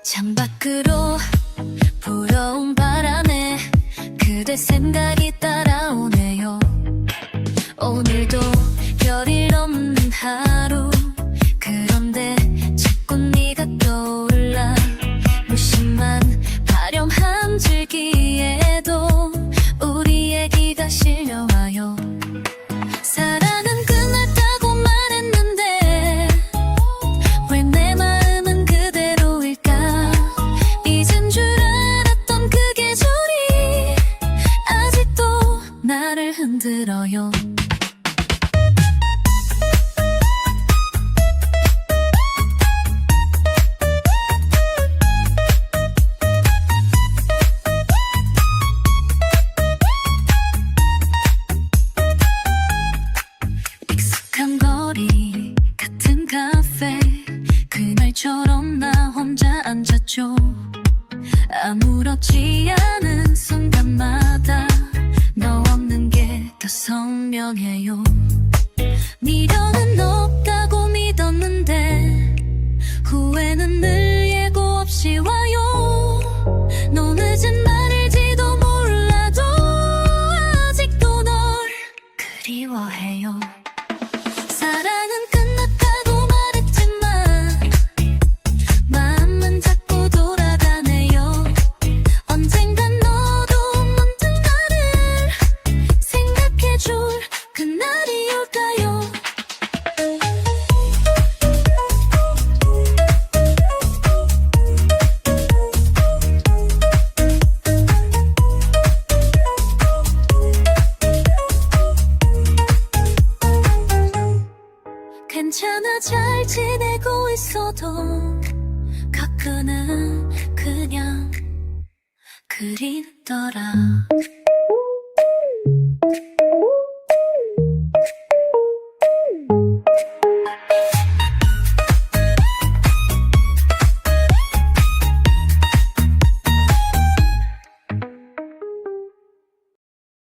창밖으로 불어온 바람에 그대 생각이 따라오네요. 오늘도 별일 없는 하루. 그런데 자꾸 네가 떠올라. 무심한 발염 한 줄기에도 우리 얘기가 실려. 나를 흔들어요. 익숙한 거리 같은 카페. 그날처럼 나 혼자 앉았죠. 아무렇지 않은 순간마다 선명해요. 미련은 없다 괜찮아 잘 지내고 있어도 가끔은 그냥 그립더라